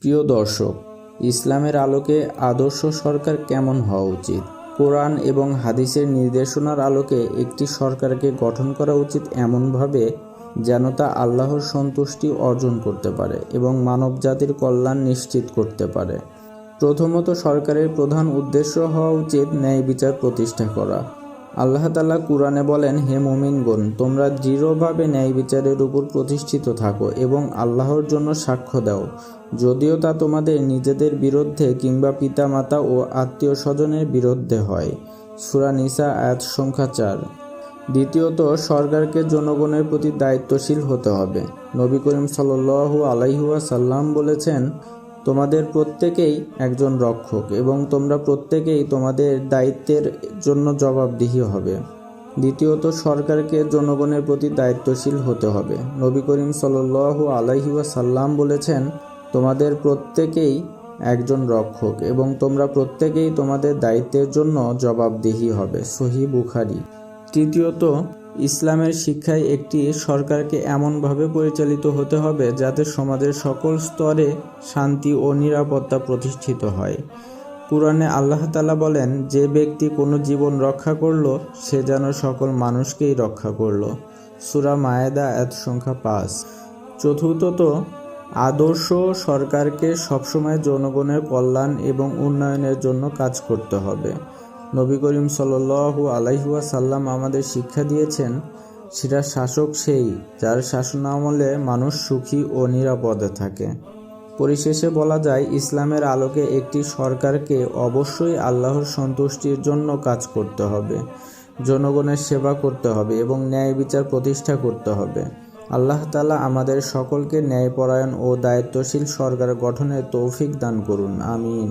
প্রিয় দর্শক, ইসলামের আলোকে আদর্শ সরকার কেমন হওয়া উচিত? কোরআন এবং হাদিসের নির্দেশনার আলোকে একটি সরকারকে গঠন করা উচিত এমনভাবে যেন তা আল্লাহর সন্তুষ্টি অর্জন করতে পারে এবং মানব জাতির কল্যাণ নিশ্চিত করতে পারে। প্রথমত সরকারের প্রধান উদ্দেশ্য হওয়া উচিত ন্যায় বিচার প্রতিষ্ঠা করা। আল্লাহ তাআলা কুরআনে বলেন, হে মুমিনগণ, তোমরা দৃঢ়ভাবে ন্যায় বিচারের উপর প্রতিষ্ঠিত থাকো এবং আল্লাহর জন্য সাক্ষ্য দাও। যদিও তা তোমাদের নিজেদের বিরুদ্ধে কিংবা পিতামাতা ও আত্মীয় স্বজনের বিরুদ্ধে হয়। সূরা নিসা, আয়াত সংখ্যা চার। দ্বিতীয়ত, সরকারকে জনগণের প্রতি দায়িত্বশীল হতে হবে। নবী করিম সাল্লু আলাইহুয়া সাল্লাম বলেছেন তোমাদের প্রত্যেকেই একজন রক্ষক এবং তোমরা প্রত্যেকেই তোমাদের দায়িত্বের জন্য জবাবদিহি হবে। দ্বিতীয়ত, সরকারকে জনগণের প্রতি দায়িত্বশীল হতে হবে। নবী করিম সাল্লু আলাইহুয়া সাল্লাম বলেছেন, তোমাদের প্রত্যেকেই একজন রক্ষক এবং তোমরা প্রত্যেকেই তোমাদের দায়িত্বের জন্য জবাবদিহি হবে। সহি বুখারি। তৃতীয়ত ইসলামের শিক্ষায় একটি সরকারকে এমনভাবে পরিচালিত হতে হবে যাতে সমাজের সকল স্তরে শান্তি ও নিরাপত্তা প্রতিষ্ঠিত হয়। কুরআনে আল্লাহ তাআলা বলেন, যে ব্যক্তি কোনো জীবন রক্ষা করল, সে যেন সকল মানুষকেই রক্ষা করল। সুরা মায়েদা এত সংখ্যা পাঁচ। চতুর্থত, আদর্শ সরকারকে সবসময় জনগণের কল্যাণ এবং উন্নয়নের জন্য কাজ করতে হবে। নবী করিম সাল্লু আলাইহুয়া সাল্লাম আমাদের শিক্ষা দিয়েছেন সেটা শাসক সেই, যার শাসনামলে মানুষ সুখী ও নিরাপদে থাকে। পরিশেষে বলা যায়, ইসলামের আলোকে একটি সরকারকে অবশ্যই আল্লাহর সন্তুষ্টির জন্য কাজ করতে হবে, জনগণের সেবা করতে হবে এবং ন্যায় বিচার প্রতিষ্ঠা করতে হবে। আল্লাহ তালা আমাদের সকলকে ন্যায়পরায়ণ ও দায়িত্বশীল সরকার গঠনের তৌফিক দান করুন, আমিন।